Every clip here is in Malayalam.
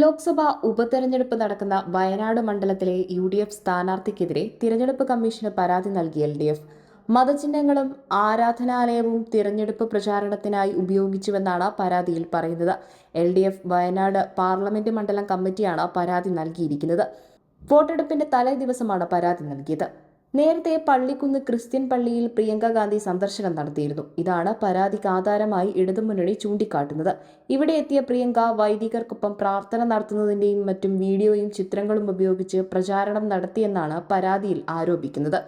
ലോക്സഭാ ഉപതെരഞ്ഞെടുപ്പ് നടക്കുന്ന വയനാട് മണ്ഡലത്തിലെ യു ഡി എഫ് സ്ഥാനാർത്ഥിക്കെതിരെ തിരഞ്ഞെടുപ്പ് കമ്മീഷന് പരാതി നൽകി എൽ ഡി എഫ് മതചിഹ്നങ്ങളും ആരാധനാലയവും തിരഞ്ഞെടുപ്പ് പ്രചാരണത്തിനായി ഉപയോഗിച്ചുവെന്നാണ് പരാതിയിൽ പറയുന്നത്. L D F Wayanad parliament മണ്ഡലം കമ്മിറ്റിയാണ് പരാതി നൽകിയിരിക്കുന്നത്. വോട്ടെടുപ്പിന്റെ തലേ ദിവസമാണ് പരാതി നൽകിയത്. നേരത്തെ പള്ളിക്കുന്ന് ക്രിസ്ത്യൻ പള്ളിയിൽ പ്രിയങ്ക ഗാന്ധി സന്ദർശനം നടത്തിയിരുന്നു. ഇതാണ് പരാതിക്ക് ആധാരമായി ഇടതുമുന്നണി ചൂണ്ടിക്കാട്ടുന്നത്. ഇവിടെ എത്തിയ പ്രിയങ്ക വൈദികർക്കൊപ്പം പ്രാർത്ഥന നടത്തുന്നതിന്റെയും മറ്റും വീഡിയോയും ചിത്രങ്ങളും ഉപയോഗിച്ച് പ്രചാരണം നടത്തിയെന്നാണ് പരാതിയിൽ ആരോപിക്കുന്നത്.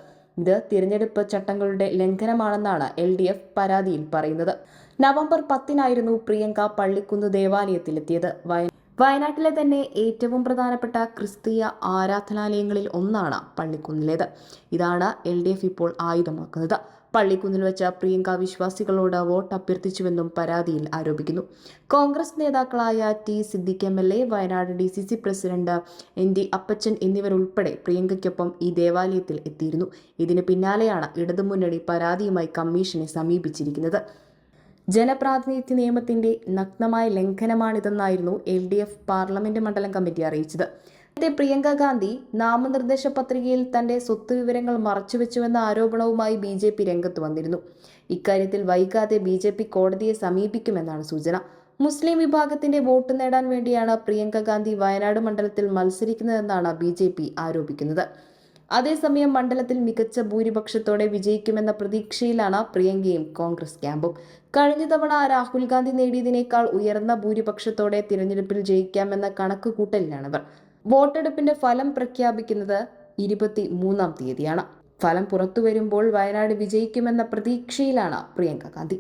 ഇത് തിരഞ്ഞെടുപ്പ് ചട്ടങ്ങളുടെ ലംഘനമാണെന്നാണ് എൽ ഡി എഫ് പരാതിയിൽ പറയുന്നത്. നവംബർ പത്തിനായിരുന്നു പ്രിയങ്ക പള്ളിക്കുന്ന് ദേവാലയത്തിലെത്തിയത്. വയ വയനാട്ടിലെ തന്നെ ഏറ്റവും പ്രധാനപ്പെട്ട ക്രിസ്തീയ ആരാധനാലയങ്ങളിൽ ഒന്നാണ് പള്ളിക്കുന്നിലേത്. ഇതാണ് എൽ ഡി എഫ് ഇപ്പോൾ ആയുധമാക്കുന്നത്. പള്ളിക്കുന്നിൽ വെച്ച പ്രിയങ്ക വിശ്വാസികളോട് വോട്ട് അഭ്യർത്ഥിച്ചുവെന്നും പരാതിയിൽ ആരോപിക്കുന്നു. കോൺഗ്രസ് നേതാക്കളായ T Siddique M L A Wayanad D C C president N D Appachan എന്നിവരുൾപ്പെടെ പ്രിയങ്കയ്ക്കൊപ്പം ഈ ദേവാലയത്തിൽ എത്തിയിരുന്നു. ഇതിന് പിന്നാലെയാണ് ഇടതുമുന്നണി പരാതിയുമായി കമ്മീഷനെ സമീപിച്ചിരിക്കുന്നത്. ജനപ്രാതിനിധ്യ നിയമത്തിന്റെ നഗ്നമായ ലംഘനമാണിതെന്നായിരുന്നു എൽ ഡി എഫ് പാർലമെന്റ് മണ്ഡലം കമ്മിറ്റി അറിയിച്ചത്. നേരത്തെ പ്രിയങ്ക ഗാന്ധി നാമനിർദ്ദേശ പത്രികയിൽ തന്റെ സ്വത്ത് വിവരങ്ങൾ മറച്ചുവെച്ചുവെന്ന ആരോപണവുമായി ബി ജെ പി രംഗത്ത് വന്നിരുന്നു. ഇക്കാര്യത്തിൽ വൈകാതെ ബി ജെ പി കോടതിയെ സമീപിക്കുമെന്നാണ് സൂചന. മുസ്ലിം വിഭാഗത്തിന്റെ വോട്ട് നേടാൻ വേണ്ടിയാണ് പ്രിയങ്ക ഗാന്ധി വയനാട് മണ്ഡലത്തിൽ മത്സരിക്കുന്നതെന്നാണ് ബി ആരോപിക്കുന്നത്. അതേസമയം മണ്ഡലത്തിൽ മികച്ച ഭൂരിപക്ഷത്തോടെ വിജയിക്കുമെന്ന പ്രതീക്ഷയിലാണ് പ്രിയങ്കയും കോൺഗ്രസ് ക്യാമ്പും. കഴിഞ്ഞ തവണ രാഹുൽ ഗാന്ധി നേടിയതിനേക്കാൾ ഉയർന്ന ഭൂരിപക്ഷത്തോടെ തിരഞ്ഞെടുപ്പിൽ ജയിക്കാമെന്ന കണക്കുകൂട്ടലിലാണിവർ. വോട്ടെടുപ്പിന്റെ ഫലം പ്രഖ്യാപിക്കുന്നത് ഇരുപത്തി മൂന്നാം തീയതിയാണ്. ഫലം പുറത്തു വരുമ്പോൾ വയനാട് വിജയിക്കുമെന്ന പ്രതീക്ഷയിലാണ് പ്രിയങ്ക ഗാന്ധി.